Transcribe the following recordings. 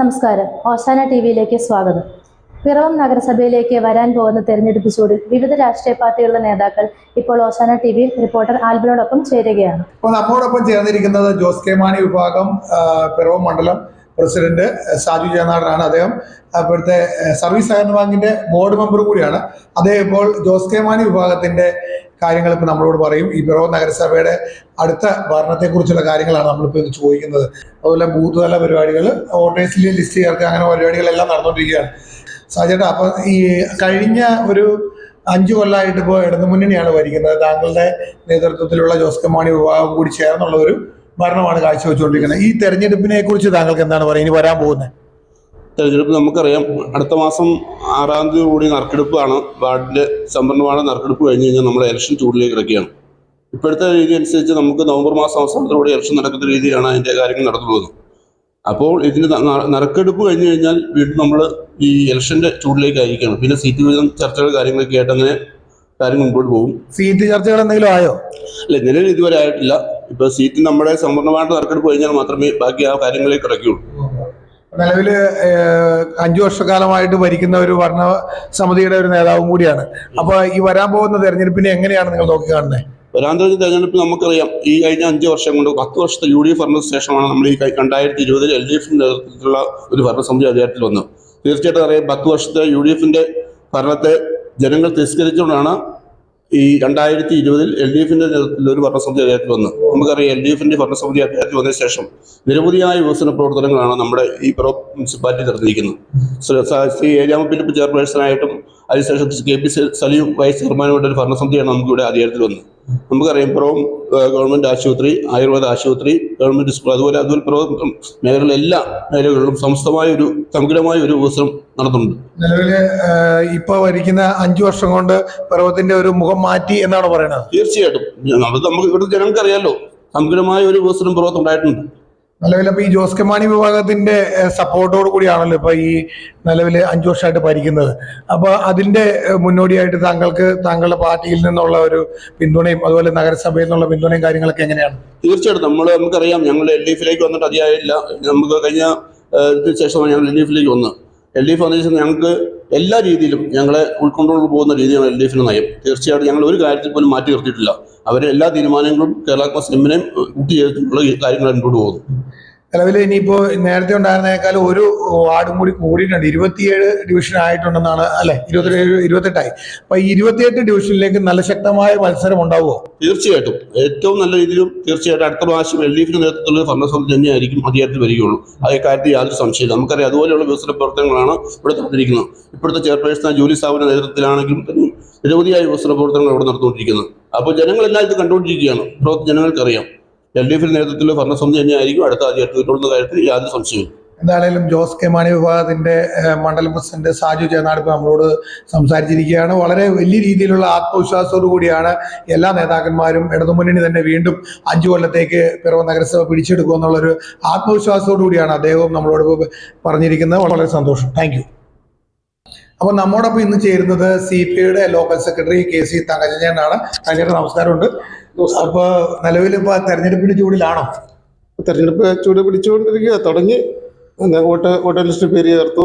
നമസ്കാരം. ഓശാന ടി വിയിലേക്ക് സ്വാഗതം. പിറവം നഗരസഭയിലേക്ക് വരാൻ പോകുന്ന തെരഞ്ഞെടുപ്പ് ചൂടിൽ വിവിധ രാഷ്ട്രീയ പാർട്ടികളുടെ നേതാക്കൾ ഇപ്പോൾ ഓശാന ടി വിയിൽ റിപ്പോർട്ടർ ആൽബിനോടൊപ്പം ചേരുകയാണ്. അപ്പോൾ നമ്മോടൊപ്പം ചേർന്നിരിക്കുന്നത് ജോസ് കെ മാണി വിഭാഗം പിറവം മണ്ഡലം പ്രസിഡന്റ് സാജു ജയനാടനാണ് അദ്ദേഹം. ഇപ്പോഴത്തെ സർവീസ് സഹകരണ ബാങ്കിന്റെ ബോർഡ് മെമ്പർ കൂടിയാണ്. അദ്ദേഹം ഇപ്പോൾ ജോസ് കെ മാണി വിഭാഗത്തിന്റെ കാര്യങ്ങൾ ഇപ്പോൾ നമ്മളോട് പറയും. ഈ ബിറോ നഗരസഭയുടെ അടുത്ത ഭരണത്തെക്കുറിച്ചുള്ള കാര്യങ്ങളാണ് നമ്മളിപ്പോൾ ഇത് ചോദിക്കുന്നത്. അതുപോലെ ബൂത്ത് തല പരിപാടികൾ വോട്ടേഴ്സിലെ ലിസ്റ്റ് ചേർക്കുക അങ്ങനെ പരിപാടികളെല്ലാം നടന്നുകൊണ്ടിരിക്കുകയാണ്. സാജേട്ടാ അപ്പൊ ഈ കഴിഞ്ഞ ഒരു അഞ്ചു കൊല്ലമായിട്ട് ഇപ്പോൾ ഇടതുമുന്നണിയാണ് ഭരിക്കുന്നത്. താങ്കളുടെ നേതൃത്വത്തിലുള്ള ജോസ് കെ മാണി വിഭാഗം കൂടി ചേർന്നുള്ള ഒരു ഭരണമാണ് കാഴ്ചവെച്ചുകൊണ്ടിരിക്കുന്നത്. ഈ തെരഞ്ഞെടുപ്പിനെ കുറിച്ച് താങ്കൾക്ക് എന്താണ് പറയുക ഇനി വരാൻ പോകുന്നത്. തെരഞ്ഞെടുപ്പ് നമുക്കറിയാം. അടുത്ത മാസം ആറാം തീയതി കൂടി നറുക്കെടുപ്പാണ്. വാർഡിന്റെ സംവരണമാണ് നറുക്കെടുപ്പ് കഴിഞ്ഞ് കഴിഞ്ഞാൽ നമ്മൾ ഇലക്ഷൻ ചൂടിലേക്ക് കിടക്കുകയാണ്. ഇപ്പോഴത്തെ രീതി അനുസരിച്ച് നമുക്ക് നവംബർ മാസം അവസാനത്തോടെ ഇലക്ഷൻ നടക്കുന്ന രീതിയിലാണ് അതിന്റെ കാര്യങ്ങൾ നടന്നു പോകുന്നത് അപ്പോൾ ഇതിന് നറുക്കെടുപ്പ് കഴിഞ്ഞ് കഴിഞ്ഞാൽ വീണ്ടും നമ്മൾ ഈ ഇലക്ഷന്റെ ചൂടിലേക്ക് ആയിരിക്കണം പിന്നെ സീറ്റ് വിഹിതം ചർച്ചകൾ കാര്യങ്ങളൊക്കെ ആയിട്ട് അങ്ങനെ കാര്യങ്ങൾ മുമ്പോട്ട് പോകും. സീറ്റ് ചർച്ചകൾ എന്തെങ്കിലും ആയോ? അല്ല നിലവിൽ ഇതുവരെ ആയിട്ടില്ല. ഇപ്പൊ സീറ്റ് നമ്മുടെ സമ്പൂർണമായിട്ട് നറുക്കെടുപ്പ് കഴിഞ്ഞാൽ മാത്രമേ ബാക്കി ആ കാര്യങ്ങളിലേക്ക് കിടക്കുകയുള്ളൂ നിലവിൽ അഞ്ചു വർഷക്കാലമായിട്ട് ഭരിക്കുന്ന ഒരു ഭരണ സമിതിയുടെ ഒരു നേതാവും കൂടിയാണ്. അപ്പൊ ഈ വരാൻ പോകുന്ന തെരഞ്ഞെടുപ്പിനെ എങ്ങനെയാണ് നിങ്ങൾ നോക്കിക്കാണുന്നത് വരാൻ പോകുന്ന തെരഞ്ഞെടുപ്പ് നമുക്കറിയാം ഈ കഴിഞ്ഞ അഞ്ച് വർഷം കൊണ്ട് പത്ത് വർഷത്തെ യു ഡി എഫ് ഭരണ ശേഷമാണ് നമ്മൾ ഈ രണ്ടായിരത്തി ഇരുപതിൽ എൽ ഡി എഫിന്റെ നേതൃത്വത്തിലുള്ള ഒരു ഭരണസമിതി അധികാരത്തിൽ വന്നത്. തീർച്ചയായിട്ടും അറിയാം പത്ത് വർഷത്തെ യു ഡി എഫിന്റെ ഭരണത്തെ ജനങ്ങൾ തിരസ്കരിച്ചുകൊണ്ടാണ് ഈ രണ്ടായിരത്തി ഇരുപതിൽ എൽ ഡി എഫിന്റെ നേതൃത്വത്തിൽ ഒരു ഭരണസമിതി അദ്ദേഹത്തിൽ വന്നു. നമുക്കറിയാം എൽ ഡി എഫിന്റെ ഭരണസമിതി അദ്ദേഹത്തിൽ വന്നതിന് ശേഷം നിരവധിയായ വികസന പ്രവർത്തനങ്ങളാണ് നമ്മുടെ ഈ മുനിസിപ്പാലിറ്റി നടത്തിയിരിക്കുന്നത്. ശ്രീ ഏരിയാമപ്പിന്റെ ചെയർപേഴ്സണായിട്ടും അതിനുശേഷം കെ പി സലീം വൈസ് ചെയർമാനുമായിട്ട് ഒരു ഭരണസമിതിയാണ് നമുക്കിവിടെ അധികാരത്തിൽ വന്നത്. നമുക്കറിയാം പ്രോ ഗവൺമെന്റ് ഗവൺമെന്റ് ആശുപത്രി ആയുർവേദ ആശുപത്രി ഗവൺമെന്റ് സ്കൂൾ അതുപോലെ അതുപോലെ പ്രോ മേഖലകളിലെ എല്ലാ മേഖലകളിലും സംസ്ഥമായ ഒരു സമഗ്രമായ ഒരു വികസനം നടത്തുന്നുണ്ട്. നിലവിൽ ഇപ്പോൾ ഇപ്പൊ ഭരിക്കുന്ന അഞ്ചു വർഷം കൊണ്ട് പർവത്തിന്റെ ഒരു മുഖം മാറ്റി എന്നാണ് പറയുന്നത്? തീർച്ചയായിട്ടും. അത് നമുക്ക് ഇവിടുത്തെ ജനങ്ങൾക്ക് അറിയാലോ സമഗ്രമായ ഒരു വികസനം പിറവത്ത് ഉണ്ടായിട്ടുണ്ട്. നിലവിൽ അപ്പൊ ഈ ജോസ് കെ മാണി വിഭാഗത്തിന്റെ സപ്പോർട്ടോട് കൂടിയാണല്ലോ ഇപ്പൊ ഈ നിലവിൽ അഞ്ചു വർഷമായിട്ട് ഭരിക്കുന്നത്. അപ്പൊ അതിന്റെ മുന്നോടിയായിട്ട് താങ്കൾക്ക് താങ്കളുടെ പാർട്ടിയിൽ നിന്നുള്ള ഒരു പിന്തുണയും അതുപോലെ നഗരസഭയിൽ നിന്നുള്ള പിന്തുണയും കാര്യങ്ങളൊക്കെ എങ്ങനെയാണ്? തീർച്ചയായിട്ടും. നമ്മൾ നമുക്കറിയാം ഞങ്ങൾ എൽ ഡി എഫിലേക്ക് വന്നിട്ട് അധികമായില്ല നമുക്ക് കഴിഞ്ഞ ശേഷമാണ് ഞങ്ങൾ എൽ ഡി എഫിലേക്ക് വന്നത്. എൽ ഡി എഫ് ഫൗണ്ടേഷൻ ഞങ്ങൾക്ക് എല്ലാ രീതിയിലും ഞങ്ങളെ ഉൾക്കൊണ്ടുകൊണ്ട് പോകുന്ന രീതിയാണ് എൽ ഡി എഫിന് നയം. തീർച്ചയായിട്ടും ഞങ്ങൾ ഒരു കാര്യത്തിൽ പോലും മാറ്റി നിർത്തിയിട്ടില്ല. അവരെ എല്ലാ തീരുമാനങ്ങളും കേരള കോൺഗ്രസ് എമ്മിനെയും കൂട്ടി ചേർത്തിട്ടുള്ള കാര്യങ്ങൾ മുന്നോട്ട് പോകുന്നു നിലവിൽ ഇനിയിപ്പോ നേരത്തെ ഉണ്ടായിരുന്നേക്കാൾ ഒരു വാർഡും കൂടി കൂടിയിട്ടുണ്ട്. ഇരുപത്തിയേഴ് ഡിവിഷൻ ആയിട്ടുണ്ടെന്നാണ് അല്ലെ ഇരുപത്തിയേഴ് ഇരുപത്തെട്ടായി. അപ്പൊ ഈ ഇരുപത്തിയെട്ട് ഡിവിഷനിലേക്ക് നല്ല ശക്തമായ മത്സരം ഉണ്ടാവുമോ? തീർച്ചയായിട്ടും. ഏറ്റവും നല്ല രീതിയിലും തീർച്ചയായിട്ടും അടുത്ത പ്രാവശ്യം എൽ ഡി എഫിന്റെ നേതൃത്വത്തിലുള്ള ഭരണസമിതി തന്നെയായിരിക്കും അധികാരത്തിൽ വരികയുള്ളൂ. അതേ കാര്യത്തിൽ യാതൊരു സംശയമില്ല നമുക്കറിയാം അതുപോലെയുള്ള വികസന പ്രവർത്തനങ്ങളാണ് ഇവിടെ നടന്നിരിക്കുന്നത്. ഇപ്പോഴത്തെ ചെയർപേഴ്സൺ ജോലി സ്ഥാപന നേതൃത്വത്തിലാണെങ്കിലും തന്നെ നിരവധിയായ വികസന പ്രവർത്തനങ്ങൾ ഇവിടെ നടന്നുകൊണ്ടിരിക്കുന്നത്. അപ്പോൾ ജനങ്ങളെല്ലാം ഇത് കണ്ടുകൊണ്ടിരിക്കുകയാണ്. ജനങ്ങൾക്കറിയാം. എൽ ഡി എഫിന്റെ നേതൃത്വത്തിലുള്ള ഭരണസമിതി തന്നെയായിരിക്കും അടുത്ത അധികാരത്തിൽ കാര്യത്തിൽ യാതൊരു സംശയവും എന്തായാലും ജോസ് കെ മാണി വിഭാഗത്തിന്റെ മണ്ഡലം പ്രസിഡന്റ് സാജു ഇപ്പൊ നമ്മളോട് സംസാരിച്ചിരിക്കുകയാണ്. വളരെ വലിയ രീതിയിലുള്ള ആത്മവിശ്വാസത്തോടു കൂടിയാണ് എല്ലാ നേതാക്കന്മാരും ഇടതുമുന്നണി തന്നെ വീണ്ടും അഞ്ചു കൊല്ലത്തേക്ക് പിറവ നഗരസഭ പിടിച്ചെടുക്കുക എന്നുള്ളൊരു ആത്മവിശ്വാസത്തോടു കൂടിയാണ് അദ്ദേഹവും നമ്മളോട് പറഞ്ഞിരിക്കുന്നത്. വളരെ സന്തോഷം. താങ്ക് അപ്പോൾ നമ്മോടൊപ്പം ഇന്ന് ചേരുന്നത് സി പി ഐയുടെ ലോക്കൽ സെക്രട്ടറി കെ സി തകജനാണ് തങ്കച്ചേട്ടൻ നമസ്കാരമുണ്ട്. അപ്പോൾ നിലവിൽ ഇപ്പോൾ തെരഞ്ഞെടുപ്പിന്റെ ചൂടിലാണോ തെരഞ്ഞെടുപ്പ് ചൂട് പിടിച്ചുകൊണ്ടിരിക്കുക തുടങ്ങി. വോട്ട് വോട്ടർ ലിസ്റ്റ് പേര് ചേർത്തു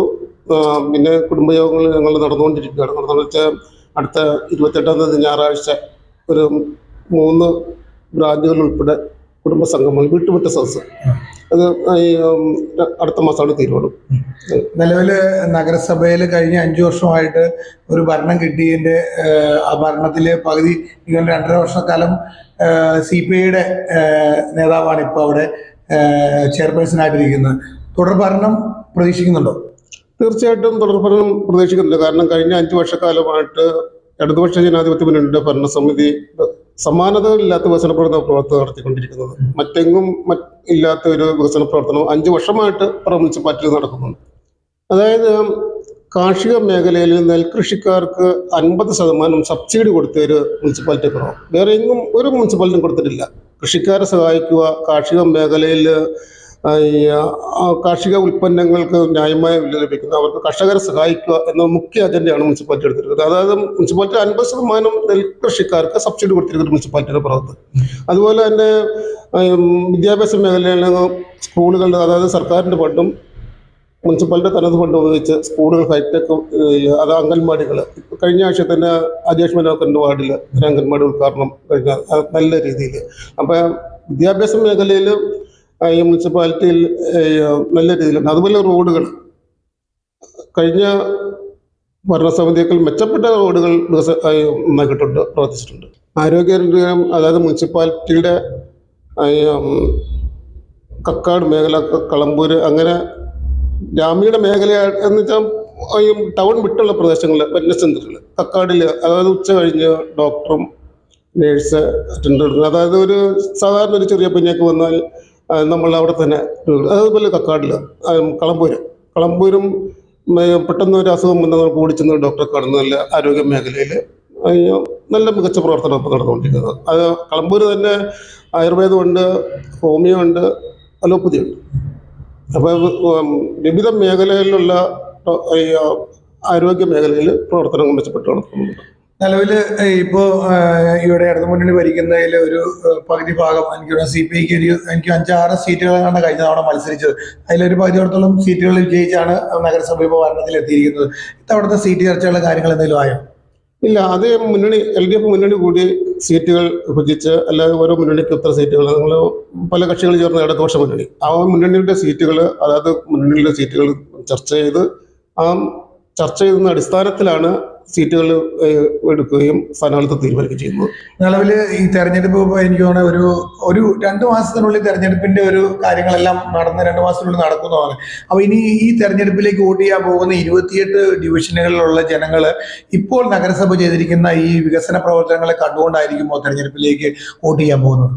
പിന്നെ കുടുംബയോഗങ്ങൾ ഞങ്ങൾ നടന്നുകൊണ്ടിരിക്കുകയാണ്. നടന്നു വെച്ചാൽ അടുത്ത ഇരുപത്തെട്ടാം തീയതി ഞായറാഴ്ച ഒരു മൂന്ന് ബ്രാഞ്ചുകൾ ഉൾപ്പെടെ കുടുംബ വിട്ടുവിട്ട വീട്ടുമുറ്റ സദസ് അത് ഈ അടുത്ത മാസമാണ് തീരുമാനം. നിലവിൽ നഗരസഭയിൽ കഴിഞ്ഞ അഞ്ചു വർഷമായിട്ട് ഒരു ഭരണം കിട്ടിയതിന്റെ ആ ഭരണത്തിലെ പകുതി ഇങ്ങനെ രണ്ടര വർഷക്കാലം സി പി ഐയുടെ നേതാവാണ് ഇപ്പോൾ അവിടെ ചെയർപേഴ്സൺ ആയിട്ടിരിക്കുന്നത് തുടർ ഭരണം പ്രതീക്ഷിക്കുന്നുണ്ടോ? തീർച്ചയായിട്ടും തുടർ ഭരണം പ്രതീക്ഷിക്കുന്നുണ്ട്. കാരണം കഴിഞ്ഞ അഞ്ച് വർഷക്കാലമായിട്ട് ഇടതുപക്ഷ ജനാധിപത്യ മുന്നണിയുടെ ഭരണസമിതി സമാനതകളില്ലാത്ത വികസന പ്രവർത്തന പ്രവർത്തനം നടത്തിക്കൊണ്ടിരിക്കുന്നത്. മറ്റെങ്ങും ഇല്ലാത്ത ഒരു വികസന പ്രവർത്തനം അഞ്ച് വർഷമായിട്ട് പറ മുനിസിപ്പാലിറ്റിയിൽ നടക്കുന്നുണ്ട്. അതായത് കാർഷിക മേഖലയിൽ നെൽകൃഷിക്കാർക്ക് അൻപത് ശതമാനം സബ്സിഡി കൊടുത്ത ഒരു മുനിസിപ്പാലിറ്റി കുറവ്. വേറെ എങ്ങും ഒരു മുനിസിപ്പാലിറ്റിയും കൊടുത്തിട്ടില്ല. കൃഷിക്കാരെ സഹായിക്കുക കാർഷിക മേഖലയിൽ കാർഷിക ഉൽപ്പന്നങ്ങൾക്ക് ന്യായമായ വില ലഭിക്കുന്ന. അവർക്ക് കർഷകരെ സഹായിക്കുക എന്ന മുഖ്യ അജണ്ടയാണ് മുനിസിപ്പാലിറ്റി എടുത്തിരിക്കുന്നത്. അതായത് മുനിസിപ്പാലിറ്റി അൻപത് ശതമാനം നെൽകൃഷിക്കാർക്ക് സബ്സിഡി കൊടുത്തിരിക്കുന്നത് മുനിസിപ്പാലിറ്റിയുടെ പുറത്ത് അതുപോലെ തന്നെ വിദ്യാഭ്യാസ മേഖലയിലെ സ്കൂളുകളുടെ അതായത് സർക്കാരിന്റെ ഫണ്ടും മുനിസിപ്പാലിറ്റി തനത് ഫണ്ട് ഉപയോഗിച്ച് സ്കൂളുകൾ ഹൈടെക് അത് അംഗൻവാടികൾ കഴിഞ്ഞ ആഴ്ച തന്നെ അജേഷ് മനോഹറിന്റെ വാർഡിൽ ഒരു അംഗൻവാടി ഉദ്ഘാടനം കഴിഞ്ഞ നല്ല രീതിയിൽ അപ്പോൾ വിദ്യാഭ്യാസ മേഖലയിൽ ഈ മുനിസിപ്പാലിറ്റിയിൽ നല്ല രീതിയിലുണ്ട്. അതുപോലെ റോഡുകൾ. കഴിഞ്ഞ ഭരണസമിതിയേക്കാൾ മെച്ചപ്പെട്ട റോഡുകൾ വികസ നന്നാക്കിയിട്ടുണ്ട് പ്രവർത്തിച്ചിട്ടുണ്ട്. ആരോഗ്യ രംഗം അതായത് മുനിസിപ്പാലിറ്റിയുടെ കക്കാട് മേഖല കളമ്പൂര് അങ്ങനെ ഗ്രാമീണ മേഖല എന്ന് വെച്ചാൽ ഈ ടൗൺ വിട്ടുള്ള പ്രദേശങ്ങളിൽ വെൽനസ് സെന്ററുകൾ കക്കാടിൽ അതായത് ഉച്ച കഴിഞ്ഞ് ഡോക്ടറും നേഴ്സ് അറ്റൻഡർ അതായത് ഒരു സാധാരണ ഒരു ചെറിയ പനിയൊക്കെ വന്നാൽ നമ്മൾ അവിടെ തന്നെ അതുപോലെ കക്കാടിൽ കളമ്പൂര്. കളമ്പൂരും പെട്ടെന്ന് ഒരു അസുഖം വന്നാൽ നമുക്ക് ഓടിച്ചെന്ന് ഡോക്ടറെ കാണുന്ന നല്ല ആരോഗ്യ മേഖലയിൽ നല്ല മികച്ച പ്രവർത്തനം ഇപ്പോൾ നടന്നുകൊണ്ടിരിക്കുന്നത്. അത് കളമ്പൂര് തന്നെ ആയുർവേദമുണ്ട് ഹോമിയോ ഉണ്ട് അലോപ്പതി ഉണ്ട്. അപ്പോൾ വിവിധ ആ, ആരോഗ്യ മേഖലയിൽ പ്രവർത്തനം മെച്ചപ്പെട്ട് നടത്തുന്നുണ്ട് നിലവിൽ ഇപ്പോ ഇവിടെ ഇടതു മുന്നണി ഭരിക്കുന്നതിൽ ഒരു പകുതി ഭാഗം എനിക്ക് സി പി ഐക്ക് ഒരു എനിക്ക് അഞ്ചാറ് സീറ്റുകളാണ് കഴിഞ്ഞ തവണ മത്സരിച്ചത്. അതിലൊരു പകുതിയോടത്തോളം സീറ്റുകൾ വിജയിച്ചാണ് നഗരസഭ ഇപ്പോൾ ഭരണത്തിൽ എത്തിയിരിക്കുന്നത്. ഇത്തവണത്തെ സീറ്റ് ചർച്ചകളുടെ കാര്യങ്ങൾ എന്തെങ്കിലും ആയോ? ഇല്ല അത് മുന്നണി എൽ ഡി എഫ് മുന്നണി കൂടി സീറ്റുകൾ വിഭജിച്ച് അല്ലാതെ ഓരോ മുന്നണിക്ക് ഇത്ര സീറ്റുകൾ നിങ്ങൾ പല കക്ഷികൾ ചേർന്ന് ഇടതുപക്ഷ മുന്നണി. ആ മുന്നണിയുടെ സീറ്റുകൾ അതായത് മുന്നണിയുടെ സീറ്റുകൾ ചർച്ച ചെയ്ത് ആ ചർച്ച ചെയ്യുന്ന അടിസ്ഥാനത്തിലാണ് സീറ്റുകൾ എടുക്കുകയും സ്ഥാനാർത്ഥി തീരുമാനിക്കുകയും ചെയ്യുന്നത്. നിലവിൽ ഈ തെരഞ്ഞെടുപ്പ് എനിക്ക് തോന്നുന്നത് ഒരു ഒരു രണ്ട് മാസത്തിനുള്ളിൽ തെരഞ്ഞെടുപ്പിന്റെ ഒരു കാര്യങ്ങളെല്ലാം നടന്ന് രണ്ട് മാസത്തിനുള്ളിൽ നടക്കുന്നതാണ്. അപ്പോൾ ഇനി ഈ തെരഞ്ഞെടുപ്പിലേക്ക് വോട്ട് ചെയ്യാൻ പോകുന്ന ഇരുപത്തിയെട്ട് ഡിവിഷനുകളിലുള്ള ജനങ്ങൾ ഇപ്പോൾ നഗരസഭ ചെയ്തിരിക്കുന്ന ഈ വികസന പ്രവർത്തനങ്ങളെ കണ്ടുകൊണ്ടായിരിക്കുമോ തെരഞ്ഞെടുപ്പിലേക്ക് വോട്ട് ചെയ്യാൻ പോകുന്നത്.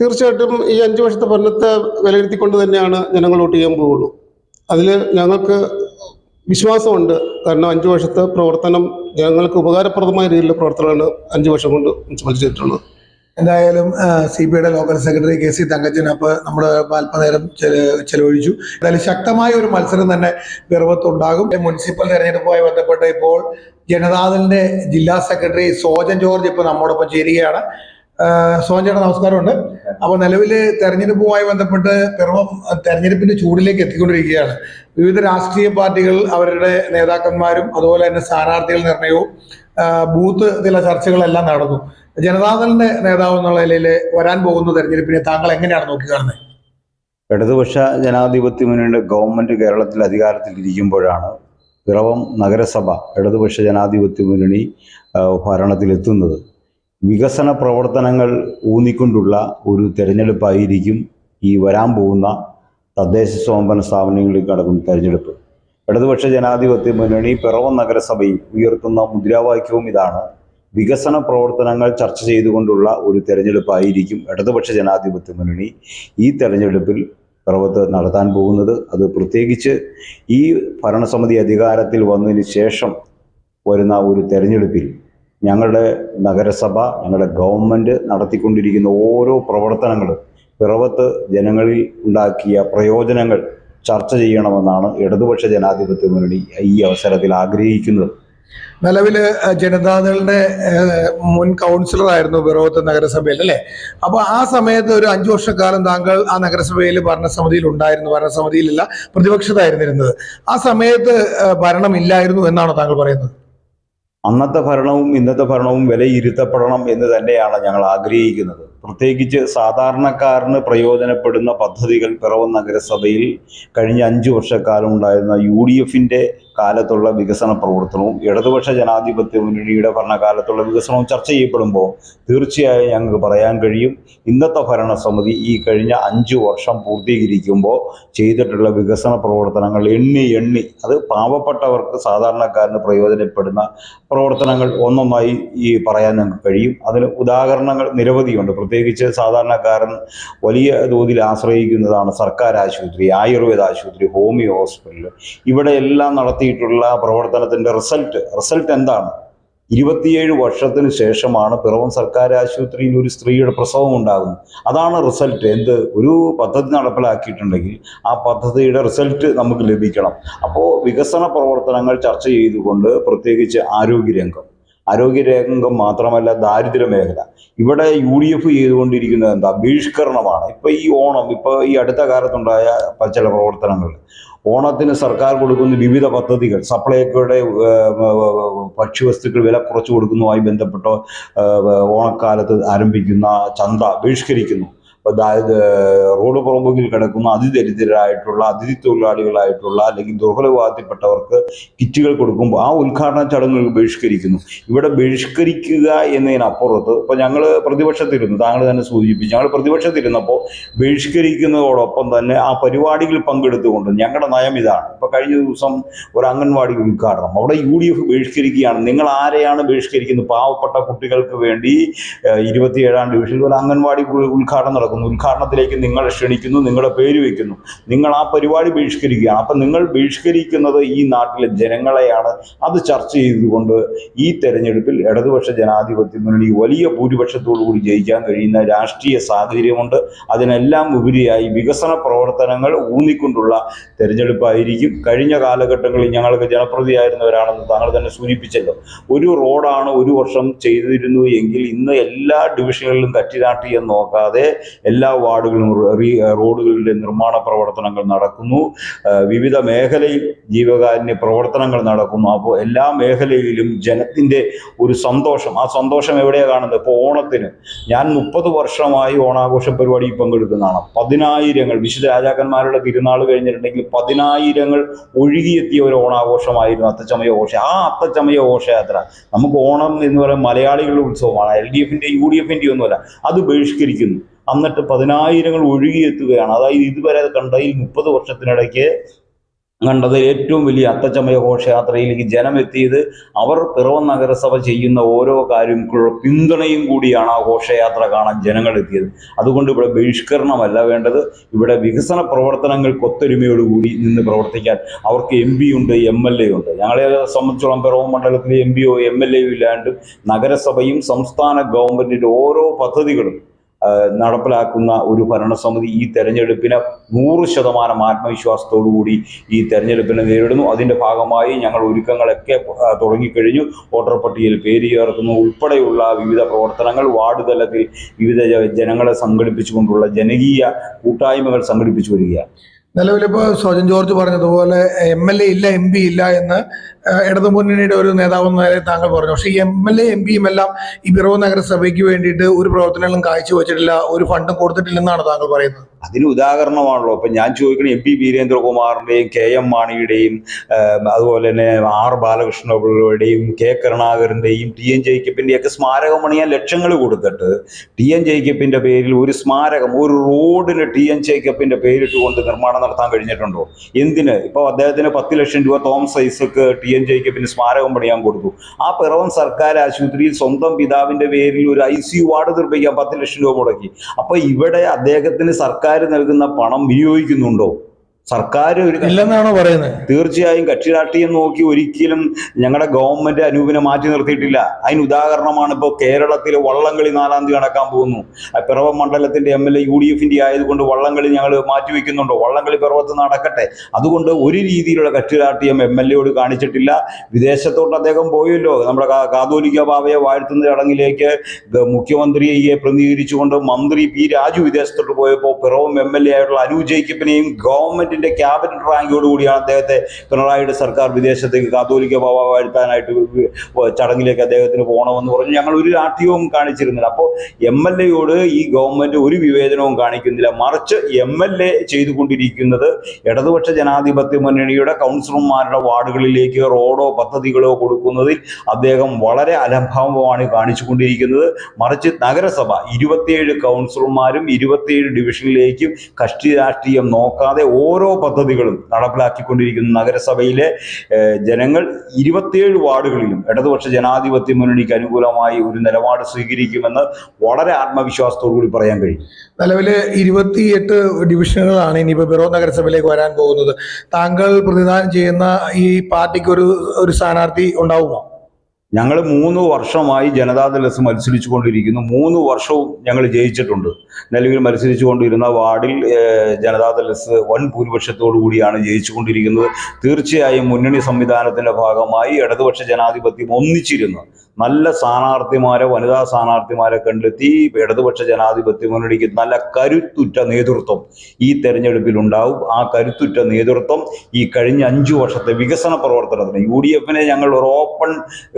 തീർച്ചയായിട്ടും ഈ അഞ്ചു വർഷത്തെ ഭരണത്തെ വിലയിരുത്തിക്കൊണ്ട് തന്നെയാണ് ജനങ്ങൾ വോട്ട് ചെയ്യാൻ പോവുള്ളൂ അതിൽ ഞങ്ങൾക്ക് വിശ്വാസമുണ്ട്. കാരണം അഞ്ച് വർഷത്തെ പ്രവർത്തനം ജനങ്ങൾക്ക് ഉപകാരപ്രദമായ രീതിയിലുള്ള പ്രവർത്തനമാണ് അഞ്ച് വർഷം കൊണ്ട് മുനിസിപ്പാലിറ്റി ചെയ്തിട്ടുള്ളത് എന്തായാലും സി ബി ഐയുടെ local secretary K C Thankachan അപ്പോൾ നമ്മുടെ അല്പനേരം ചെല- ചെലവഴിച്ചു. എന്തായാലും ശക്തമായ ഒരു മത്സരം തന്നെ പിറവത്തുണ്ടാകും. മുനിസിപ്പൽ തെരഞ്ഞെടുപ്പുമായി ബന്ധപ്പെട്ട് ഇപ്പോൾ ജനതാദളിന്റെ ജില്ലാ സെക്രട്ടറി സോജൻ ജോർജ് ഇപ്പോൾ നമ്മോടൊപ്പം ചേരുകയാണ്. ആ, സോജൻ ചേട്ടാ നമസ്കാരമുണ്ട്. അപ്പോൾ നിലവിൽ തെരഞ്ഞെടുപ്പുമായി ബന്ധപ്പെട്ട് പിറവം തെരഞ്ഞെടുപ്പിന്റെ ചൂടിലേക്ക് എത്തിക്കൊണ്ടിരിക്കുകയാണ്. വിവിധ രാഷ്ട്രീയ പാർട്ടികൾ അവരുടെ നേതാക്കന്മാരും അതുപോലെ തന്നെ സ്ഥാനാർത്ഥികൾ നിർണയവും ബൂത്ത് ചില ചർച്ചകളെല്ലാം നടന്നു. ജനതാദളിന്റെ നേതാവ് എന്നുള്ള നിലയിൽ വരാൻ പോകുന്ന തെരഞ്ഞെടുപ്പിനെ താങ്കൾ എങ്ങനെയാണ് നോക്കിക്കാണുന്നത്? ഇടതുപക്ഷ ജനാധിപത്യ മുന്നണിയുടെ ഗവൺമെന്റ് കേരളത്തിൽ അധികാരത്തിൽ ഇരിക്കുമ്പോഴാണ് പിറവം നഗരസഭ ഇടതുപക്ഷ ജനാധിപത്യ മുന്നണി ഭരണത്തിലെത്തുന്നത്. വികസന പ്രവർത്തനങ്ങൾ ഊന്നിക്കൊണ്ടുള്ള ഒരു തെരഞ്ഞെടുപ്പായിരിക്കും ഈ വരാൻ പോകുന്ന തദ്ദേശ സ്വയംഭരണ സ്ഥാപനങ്ങളിൽ നടക്കുന്ന തെരഞ്ഞെടുപ്പ്. ഇടതുപക്ഷ ജനാധിപത്യ മുന്നണി പിറവ നഗരസഭയിൽ ഉയർത്തുന്ന മുദ്രാവാക്യവും ഇതാണ്. വികസന പ്രവർത്തനങ്ങൾ ചർച്ച ചെയ്തുകൊണ്ടുള്ള ഒരു തെരഞ്ഞെടുപ്പായിരിക്കും ഇടതുപക്ഷ ജനാധിപത്യ മുന്നണി ഈ തെരഞ്ഞെടുപ്പിൽ പിറവത്ത് നടത്താൻ പോകുന്നത്. അത് പ്രത്യേകിച്ച് ഈ ഭരണസമിതി അധികാരത്തിൽ വന്നതിന് ശേഷം വരുന്ന ഒരു തെരഞ്ഞെടുപ്പിൽ ഞങ്ങളുടെ നഗരസഭ ഞങ്ങളുടെ ഗവൺമെന്റ് നടത്തിക്കൊണ്ടിരിക്കുന്ന ഓരോ പ്രവർത്തനങ്ങളും പിറവത്ത് ജനങ്ങളിൽ ഉണ്ടാക്കിയ പ്രയോജനങ്ങൾ ചർച്ച ചെയ്യണമെന്നാണ് ഇടതുപക്ഷ ജനാധിപത്യ മുന്നണി ഈ അവസരത്തിൽ ആഗ്രഹിക്കുന്നത്. നിലവിൽ ജനതാദളിന്റെ മുൻ കൗൺസിലർ ആയിരുന്നു പിറവത്ത് നഗരസഭയിൽ അല്ലേ? അപ്പൊ ആ സമയത്ത് ഒരു അഞ്ചു വർഷക്കാലം താങ്കൾ ആ നഗരസഭയിൽ ഭരണസമിതിയിൽ ഉണ്ടായിരുന്നു ഭരണസമിതിയിലല്ല പ്രതിപക്ഷത്തായിരുന്നിരുന്നത്. ആ സമയത്ത് ഭരണമില്ലായിരുന്നു എന്നാണോ താങ്കൾ പറയുന്നത്? അന്നത്തെ ഭരണവും ഇന്നത്തെ ഭരണവും വിലയിരുത്തപ്പെടണം എന്ന് തന്നെയാണ് ഞങ്ങൾ ആഗ്രഹിക്കുന്നത്. പ്രത്യേകിച്ച് സാധാരണക്കാരന് പ്രയോജനപ്പെടുന്ന പദ്ധതികൾ പിറവം നഗരസഭയിൽ കഴിഞ്ഞ അഞ്ച് വർഷക്കാലം ഉണ്ടായിരുന്ന യു ഡി എഫിന്റെ കാലത്തുള്ള വികസന പ്രവർത്തനവും ഇടതുപക്ഷ ജനാധിപത്യ മുന്നണിയുടെ ഭരണകാലത്തുള്ള വികസനവും ചർച്ച ചെയ്യപ്പെടുമ്പോൾ തീർച്ചയായും ഞങ്ങൾക്ക് പറയാൻ കഴിയും. ഇന്നത്തെ ഭരണസമിതി ഈ കഴിഞ്ഞ അഞ്ചു വർഷം പൂർത്തീകരിക്കുമ്പോൾ ചെയ്തിട്ടുള്ള വികസന പ്രവർത്തനങ്ങൾ എണ്ണി എണ്ണി അത് പാവപ്പെട്ടവർക്ക് സാധാരണക്കാരന് പ്രയോജനപ്പെടുന്ന പ്രവർത്തനങ്ങൾ ഒന്നൊന്നായി ഈ പറയാൻ ഞങ്ങൾക്ക് കഴിയും. അതിന് ഉദാഹരണങ്ങൾ നിരവധിയുണ്ട്. പ്രത്യേകിച്ച് സാധാരണക്കാരൻ വലിയ തോതിൽ ആശ്രയിക്കുന്നതാണ് സർക്കാർ ആശുപത്രി ആയുർവേദ ആശുപത്രി ഹോമിയോ ഹോസ്പിറ്റൽ ഇവിടെ എല്ലാം നടത്തിയിട്ടുള്ള പ്രവർത്തനത്തിന്റെ റിസൾട്ട്. റിസൾട്ട് എന്താണ്? ഇരുപത്തിയേഴ് വർഷത്തിന് ശേഷമാണ് പിറവം സർക്കാർ ആശുപത്രിയിൽ ഒരു സ്ത്രീയുടെ പ്രസവം ഉണ്ടാകുന്നത്. അതാണ് റിസൾട്ട്. എന്ത്? ഒരു പദ്ധതി നടപ്പിലാക്കിയിട്ടുണ്ടെങ്കിൽ ആ പദ്ധതിയുടെ റിസൾട്ട് നമുക്ക് ലഭിക്കണം. അപ്പോൾ വികസന പ്രവർത്തനങ്ങൾ ചർച്ച ചെയ്തുകൊണ്ട് പ്രത്യേകിച്ച് ആരോഗ്യരംഗം. ആരോഗ്യരംഗം മാത്രമല്ല ദാരിദ്ര്യ മേഖല ഇവിടെ യു ഡി എഫ് ചെയ്തുകൊണ്ടിരിക്കുന്നത് എന്താ? ബഹിഷ്കരണമാണ്. ഇപ്പൊ ഈ ഓണം ഇപ്പൊ ഈ അടുത്ത കാലത്തുണ്ടായ ചില പ്രവർത്തനങ്ങൾ. ഓണത്തിന് സർക്കാർ കൊടുക്കുന്ന വിവിധ പദ്ധതികൾ സപ്ലൈക്കോടെ ഭക്ഷ്യവസ്തുക്കൾ വില കുറച്ചു കൊടുക്കുന്നതുമായി ബന്ധപ്പെട്ട് ഓണക്കാലത്ത് ആരംഭിക്കുന്ന ചന്ത ബഹിഷ്കരിക്കുന്നു. റോഡ് പുറമ്പുകിൽ കിടക്കുന്ന അതിദരിദ്രരായിട്ടുള്ള അതിഥി തൊഴിലാളികളായിട്ടുള്ള അല്ലെങ്കിൽ ദുർബല വിഭാഗത്തിൽപ്പെട്ടവർക്ക് കിറ്റുകൾ കൊടുക്കുമ്പോൾ ആ ഉദ്ഘാടന ചടങ്ങുകൾ ബഹിഷ്കരിക്കുന്നു. ഇവിടെ ബഹിഷ്കരിക്കുക എന്നതിനപ്പുറത്ത് ഇപ്പൊ ഞങ്ങൾ പ്രതിപക്ഷത്തിരുന്നു താങ്കൾ തന്നെ സൂചിപ്പിച്ചു. ഞങ്ങൾ പ്രതിപക്ഷത്തിരുന്നപ്പോൾ ബഹിഷ്കരിക്കുന്നതോടൊപ്പം തന്നെ ആ പരിപാടികൾ പങ്കെടുത്തുകൊണ്ട് ഞങ്ങളുടെ നയം ഇതാണ്. ഇപ്പൊ കഴിഞ്ഞ ദിവസം ഒരു അംഗൻവാടി ഉദ്ഘാടനം. അവിടെ യു ഡി എഫ് ബഹിഷ്കരിക്കുകയാണ്. നിങ്ങൾ ആരെയാണ് ബഹിഷ്കരിക്കുന്നത്? പാവപ്പെട്ട കുട്ടികൾക്ക് വേണ്ടി ഇരുപത്തിയേഴാം ഡിവിഷനിൽ ഒരു അംഗൻവാടി ഉദ്ഘാടനം ഉദ്ഘാടനം നടക്കുന്നു. ഉദ്ഘാടനത്തിലേക്ക് നിങ്ങൾ ക്ഷണിക്കുന്നു നിങ്ങളുടെ പേര് വയ്ക്കുന്നു. നിങ്ങൾ ആ പരിപാടി ബഹിഷ്കരിക്കുകയാണ്. അപ്പം നിങ്ങൾ ബഹിഷ്കരിക്കുന്നത് ഈ നാട്ടിലെ ജനങ്ങളെയാണ്. അത് ചർച്ച ചെയ്തുകൊണ്ട് ഈ തെരഞ്ഞെടുപ്പിൽ ഇടതുപക്ഷ ജനാധിപത്യ മുന്നണി വലിയ ഭൂരിപക്ഷത്തോടു കൂടി ജയിക്കാൻ കഴിയുന്ന രാഷ്ട്രീയ സാഹചര്യമുണ്ട്. അതിനെല്ലാം ഉപരിയായി വികസന പ്രവർത്തനങ്ങൾ ഊന്നിക്കൊണ്ടുള്ള തെരഞ്ഞെടുപ്പായിരിക്കും. കഴിഞ്ഞ കാലഘട്ടങ്ങളിൽ ഞങ്ങൾക്ക് ജനപ്രതിയായിരുന്നവരാണെന്ന് താങ്കൾ തന്നെ സൂചിപ്പിച്ചല്ലോ. ഒരു റോഡാണ് ഒരു വർഷം ചെയ്തിരുന്നു എങ്കിൽ ഇന്ന് എല്ലാ ഡിവിഷനുകളിലും കറ്റിനാട്ടിയെന്ന് നോക്കാതെ എല്ലാ വാർഡുകളും റോഡുകളുടെ നിർമ്മാണ പ്രവർത്തനങ്ങൾ നടക്കുന്നു. വിവിധ മേഖലയിൽ ജീവകാരുണ്യ പ്രവർത്തനങ്ങൾ നടക്കുന്നു. അപ്പോൾ എല്ലാ മേഖലയിലും ജനത്തിന്റെ ഒരു സന്തോഷം. ആ സന്തോഷം എവിടെയാണ് കാണുന്നത്? ഇപ്പോൾ ഓണത്തിന്. ഞാൻ മുപ്പത് വർഷമായി ഓണാഘോഷ പരിപാടിയിൽ പങ്കെടുക്കുന്നതാണ്. പതിനായിരങ്ങൾ വിശുദ്ധ രാജാക്കന്മാരുടെ തിരുനാൾ കഴിഞ്ഞിട്ടുണ്ടെങ്കിൽ പതിനായിരങ്ങൾ ഒഴുകിയെത്തിയ ഒരു ഓണാഘോഷമായിരുന്നു അത്തച്ചമയ ഘോഷ ആ അത്തച്ചമയ ഘോഷയാത്ര നമുക്ക് ഓണം എന്ന് പറയുന്നത് മലയാളികളുടെ ഉത്സവമാണ്. എൽ ഡി എഫിന്റെ യു ഡി എഫിന്റെ ഒന്നുമല്ല അത് ബഹിഷ്കരിക്കുന്നു. എന്നിട്ട് പതിനായിരങ്ങൾ ഒഴുകിയെത്തുകയാണ്. അതായത് ഇതുവരെ കണ്ട ഈ മുപ്പത് വർഷത്തിനിടയ്ക്ക് കണ്ടത് ഏറ്റവും വലിയ അത്തച്ചമയ ഘോഷയാത്രയിലേക്ക് ജനം എത്തിയത് അവർ പിറവ നഗരസഭ ചെയ്യുന്ന ഓരോ കാര്യങ്ങൾക്കുള്ള പിന്തുണയും കൂടിയാണ് ആ ഘോഷയാത്ര കാണാൻ ജനങ്ങൾ എത്തിയത്. അതുകൊണ്ട് ഇവിടെ ബഹിഷ്കരണമല്ല വേണ്ടത്. ഇവിടെ വികസന പ്രവർത്തനങ്ങൾക്ക് ഒത്തൊരുമയോടുകൂടി നിന്ന് പ്രവർത്തിക്കാൻ അവർക്ക് എം പി ഉണ്ട് എം എൽ എ ഉണ്ട്. ഞങ്ങളെ സംബന്ധിച്ചോളം പിറവ മണ്ഡലത്തിലെ എം പിയോ എം എൽ എയോ ഇല്ലാണ്ട് നഗരസഭയും സംസ്ഥാന ഗവൺമെന്റിന്റെ ഓരോ പദ്ധതികളും നടപ്പിലാക്കുന്ന ഒരു ഭരണസമിതി ഈ തെരഞ്ഞെടുപ്പിനെ നൂറ് ശതമാനം ആത്മവിശ്വാസത്തോടു കൂടി ഈ തെരഞ്ഞെടുപ്പിനെ നേരിടുന്നു. അതിന്റെ ഭാഗമായി ഞങ്ങൾ ഒരുക്കങ്ങളൊക്കെ തുടങ്ങിക്കഴിഞ്ഞു. വോട്ടർ പട്ടികയിൽ പേര് ചേർക്കുന്നു. ഉൾപ്പെടെയുള്ള വിവിധ പ്രവർത്തനങ്ങൾ വാർഡ് തലത്തിൽ വിവിധ ജനങ്ങളെ സംഘടിപ്പിച്ചുകൊണ്ടുള്ള ജനകീയ കൂട്ടായ്മകൾ സംഘടിപ്പിച്ചു വരികയാണ്. നിലവിലിപ്പോൾ സോജൻ ജോർജ് പറഞ്ഞതുപോലെ എം എൽ എ ഇല്ല എം പി ഇല്ല എന്ന് ഇടതുമുന്നണിയുടെ ഒരു നേതാവ് എന്ന നിലയിൽ താങ്കൾ പറഞ്ഞു. പക്ഷേ ഈ എം എൽ എ എം പിയും എല്ലാം ഈ പിറവ് നഗരസഭയ്ക്ക് വേണ്ടിയിട്ട് ഒരു പ്രവർത്തനങ്ങളും കാഴ്ചവെച്ചിട്ടില്ല ഒരു ഫണ്ടും കൊടുത്തിട്ടില്ലെന്നാണ് താങ്കൾ പറയുന്നത്. അതിന് ഉദാഹരണമാണല്ലോ. ഇപ്പം ഞാൻ ചോദിക്കണം എം പി വീരേന്ദ്രകുമാറിന്റെയും കെ എം മാണിയുടെയും അതുപോലെ തന്നെ ആർ ബാലകൃഷ്ണപിള്ളയുടെയും കെ കരുണാകരന്റെയും ടി എൻ ജേക്കബിന്റെയും ഒക്കെ സ്മാരകം പണിയാൻ ലക്ഷങ്ങൾ കൊടുത്തിട്ട്. ടി എൻ ജേക്കബിന്റെ പേരിൽ ഒരു സ്മാരകം ഒരു റോഡിന് ടി എൻ പേരിട്ട് കൊണ്ട് നിർമ്മാണം നടത്താൻ കഴിഞ്ഞിട്ടുണ്ടോ? എന്തിന്? ഇപ്പോൾ അദ്ദേഹത്തിന് പത്ത് ലക്ഷം രൂപ തോമസ് ഐസക്ക് ടി എൻ ജെക്ക് പിന്നെ സ്മാരകം പണിയാൻ കൊടുത്തു. ആ പിറവം സർക്കാർ ആശുപത്രിയിൽ സ്വന്തം പിതാവിന്റെ പേരിൽ ഒരു ഐ സി വാർഡ് നിർമ്മിക്കാൻ പത്ത് ലക്ഷം രൂപ മുടക്കി. അപ്പൊ ഇവിടെ അദ്ദേഹത്തിന് സർക്കാർ നൽകുന്ന പണം വിനിയോഗിക്കുന്നുണ്ടോ? സർക്കാർ ഒരു ഇല്ലെന്നാണോ പറയുന്നത് തീർച്ചയായും കക്ഷി രാഷ്ട്രീയം നോക്കി ഒരിക്കലും ഞങ്ങളുടെ ഗവൺമെന്റ് അനൂപിനെ മാറ്റി നിർത്തിയിട്ടില്ല. അതിന് ഉദാഹരണമാണ് ഇപ്പോൾ കേരളത്തിലെ വള്ളംകളി നാലാം തീയതി നടക്കാൻ പോകുന്നു. പിറവ മണ്ഡലത്തിന്റെ M L A U D എഫിന്റെ ആയതുകൊണ്ട് വള്ളംകളി ഞങ്ങൾ മാറ്റിവെക്കുന്നുണ്ടോ വള്ളംകളി പിറവത്ത് നടക്കട്ടെ. അതുകൊണ്ട് ഒരു രീതിയിലുള്ള കക്ഷി രാഷ്ട്രീയം എം എൽ എയോട് കാണിച്ചിട്ടില്ല. വിദേശത്തോട്ട് അദ്ദേഹം പോയല്ലോ. നമ്മുടെ കാതോലിക്ക ബാബയെ വാഴ്ത്തുന്ന ചടങ്ങിലേക്ക് മുഖ്യമന്ത്രിയെ പ്രതിനിധീകരിച്ചുകൊണ്ട് മന്ത്രി പി രാജു വിദേശത്തോട്ട് പോയപ്പോൾ പിറവം എം എൽ എ ആയിട്ടുള്ള അനു ജേക്കബിനെയും ഗവൺമെന്റിന്റെ ക്യാബിനറ്റ് റാങ്കോടുകൂടിയാണ് അദ്ദേഹത്തെ പിണറായിയുടെ സർക്കാർ വിദേശത്തേക്ക് കാതോലിക്ക ബാബ വാഴ്ത്താനായിട്ട് ചടങ്ങിലേക്ക് അദ്ദേഹത്തിന് പോകണമെന്ന് പറഞ്ഞു ഞങ്ങൾ ഒരു രാഷ്ട്രീയവും കാണിച്ചിരുന്നില്ല. അപ്പോൾ എം എൽ എയോട് ഈ ഗവൺമെന്റ് ഒരു വിവേചനവും കാണിക്കുന്നില്ല. മറിച്ച് എം എൽ എ ചെയ്തുകൊണ്ടിരിക്കുന്നത് ഇടതുപക്ഷ ജനാധിപത്യ മുന്നണിയുടെ കൗൺസിലർമാരുടെ വാർഡുകളിലേക്ക് റോഡോ പദ്ധതികളോ കൊടുക്കുന്നതിൽ അദ്ദേഹം വളരെ അലംഭാവമാണ് കാണിച്ചുകൊണ്ടിരിക്കുന്നത്. മറിച്ച് നഗരസഭ ഇരുപത്തിയേഴ് കൗൺസിലർമാരും ഇരുപത്തിയേഴ് ഡിവിഷനിലേക്കും കക്ഷി രാഷ്ട്രീയം നോക്കാതെ ഓരോ പദ്ധതികളും നടപ്പിലാക്കിക്കൊണ്ടിരിക്കുന്ന നഗരസഭയിലെ ജനങ്ങൾ ഇരുപത്തിയേഴ് വാർഡുകളിലും ഇടതുപക്ഷ ജനാധിപത്യ മുന്നണിക്ക് അനുകൂലമായി ഒരു നിലപാട് സ്വീകരിക്കുമെന്ന് വളരെ ആത്മവിശ്വാസത്തോടു കൂടി പറയാൻ കഴിയും. നിലവിൽ ഇരുപത്തിയെട്ട് ഡിവിഷനുകളാണ് ഇനിയിപ്പോൾ ബിറോ നഗരസഭയിലേക്ക് വരാൻ പോകുന്നത്. താങ്കൾ പ്രതിദാനം ചെയ്യുന്ന ഈ പാർട്ടിക്ക് ഒരു ഒരു സ്ഥാനാർത്ഥി ഉണ്ടാവുമോ? ഞങ്ങൾ മൂന്ന് വർഷമായി ജനതാദൾ എസ് മത്സരിച്ചു കൊണ്ടിരിക്കുന്നു മൂന്ന് വർഷവും ഞങ്ങൾ ജയിച്ചിട്ടുണ്ട്. നിലവിൽ മത്സരിച്ചു കൊണ്ടിരുന്ന വാർഡിൽ ജനതാദളസ് വൻ ഭൂരിപക്ഷത്തോടു കൂടിയാണ് ജയിച്ചു കൊണ്ടിരിക്കുന്നത് തീർച്ചയായും മുന്നണി സംവിധാനത്തിന്റെ ഭാഗമായി ഇടതുപക്ഷ ജനാധിപത്യം ഒന്നിച്ചിരുന്നു. നല്ല സ്ഥാനാർത്ഥിമാരെ വനിതാ സ്ഥാനാർത്ഥിമാരെ കണ്ടെത്തി ഇടതുപക്ഷ ജനാധിപത്യ മുന്നണിക്ക് നല്ല കരുത്തുറ്റ നേതൃത്വം ഈ തെരഞ്ഞെടുപ്പിൽ ഉണ്ടാവും. ആ കരുത്തുറ്റ നേതൃത്വം ഈ കഴിഞ്ഞ അഞ്ചു വർഷത്തെ വികസന പ്രവർത്തനത്തിന് യു ഡി എഫിനെ ഞങ്ങൾ ഒരു ഓപ്പൺ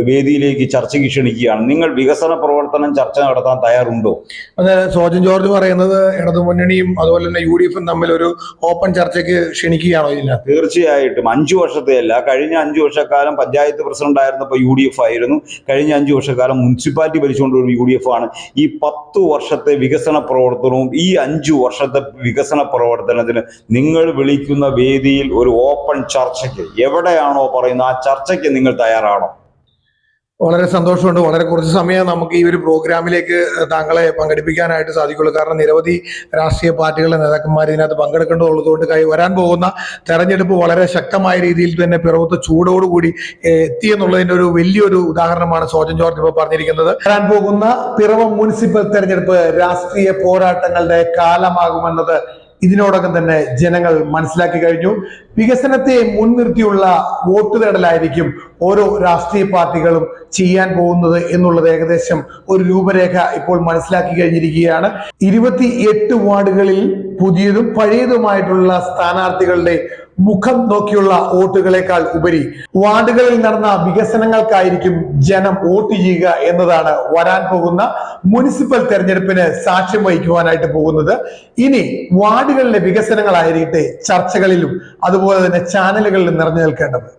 വേദിയിലേക്ക് ചർച്ചയ്ക്ക് ക്ഷണിക്കുകയാണ്. നിങ്ങൾ വികസന പ്രവർത്തനം ചർച്ച നടത്താൻ തയ്യാറുണ്ടോ? അത് സോജൻ ജോർജ് പറയുന്നത് ഇടതുമുന്നണിയും അതുപോലെ തന്നെ യു ഡി എഫും തമ്മിൽ ഒരു ഓപ്പൺ ചർച്ചയ്ക്ക് ക്ഷണിക്കുകയാണോ ഇല്ല തീർച്ചയായിട്ടും. അഞ്ചു വർഷത്തെയല്ല കഴിഞ്ഞ അഞ്ചു വർഷക്കാലം പഞ്ചായത്ത് പ്രസിഡന്റ് ആയിരുന്നപ്പോൾ യു ഡി എഫ് ആയിരുന്നു. കഴിഞ്ഞ അഞ്ചു വർഷക്കാലം മുനിസിപ്പാലിറ്റി ഭരിച്ചുകൊണ്ടിരുന്ന യു ഡി എഫ് ആണ്. ഈ പത്തു വർഷത്തെ വികസന പ്രവർത്തനവും ഈ അഞ്ചു വർഷത്തെ വികസന പ്രവർത്തനത്തിന് നിങ്ങൾ വിളിക്കുന്ന വേദിയിൽ ഒരു ഓപ്പൺ ചർച്ചയ്ക്ക് എവിടെയാണോ പറയുന്നത് ആ ചർച്ചയ്ക്ക് നിങ്ങൾ തയ്യാറാണോ? വളരെ സന്തോഷമുണ്ട്. വളരെ കുറച്ച് സമയം നമുക്ക് ഈ ഒരു പ്രോഗ്രാമിലേക്ക് താങ്കളെ പങ്കെടുപ്പിക്കാനായിട്ട് സാധിക്കുള്ളൂ. കാരണം നിരവധി രാഷ്ട്രീയ പാർട്ടികളുടെ നേതാക്കന്മാർ ഇതിനകത്ത് പങ്കെടുക്കേണ്ടതുള്ളതുകൊണ്ട് കൈ വരാൻ പോകുന്ന തെരഞ്ഞെടുപ്പ് വളരെ ശക്തമായ രീതിയിൽ തന്നെ പിറവത്ത് ചൂടോടുകൂടി ഏഹ്, എത്തി എന്നുള്ളതിന്റെ ഒരു വലിയൊരു ഉദാഹരണമാണ് സോജൻ ജോർജ് ഇപ്പോൾ പറഞ്ഞിരിക്കുന്നത്. വരാൻ പോകുന്ന പിറവം മുനിസിപ്പൽ തെരഞ്ഞെടുപ്പ് രാഷ്ട്രീയ പോരാട്ടങ്ങളുടെ കാലമാകുമെന്നത് ഇതിനോടകം തന്നെ ജനങ്ങൾ മനസ്സിലാക്കി കഴിഞ്ഞു. വികസനത്തെ മുൻനിർത്തിയുള്ള വോട്ട് തേടലായിരിക്കും ഓരോ രാഷ്ട്രീയ പാർട്ടികളും ചെയ്യാൻ പോകുന്നത് എന്നുള്ളത് ഏകദേശം ഒരു രൂപരേഖ ഇപ്പോൾ മനസ്സിലാക്കി കഴിഞ്ഞിരിക്കുകയാണ്. ഇരുപത്തി വാർഡുകളിൽ പുതിയതും പഴയതുമായിട്ടുള്ള സ്ഥാനാർത്ഥികളുടെ മുഖം നോക്കിയുള്ള വോട്ടുകളേക്കാൾ ഉപരി വാർഡുകളിൽ നടന്ന വികസനങ്ങൾക്കായിരിക്കും ജനം വോട്ട് ചെയ്യുക എന്നതാണ് വരാൻ പോകുന്ന മുനിസിപ്പൽ തെരഞ്ഞെടുപ്പിന് സാക്ഷ്യം വഹിക്കുവാനായിട്ട് പോകുന്നത്. ഇനി വാർഡുകളിലെ വികസനങ്ങളായിരിക്കട്ടെ ചർച്ചകളിലും അതുപോലെ തന്നെ ചാനലുകളിലും നിറഞ്ഞു നിൽക്കേണ്ടത്.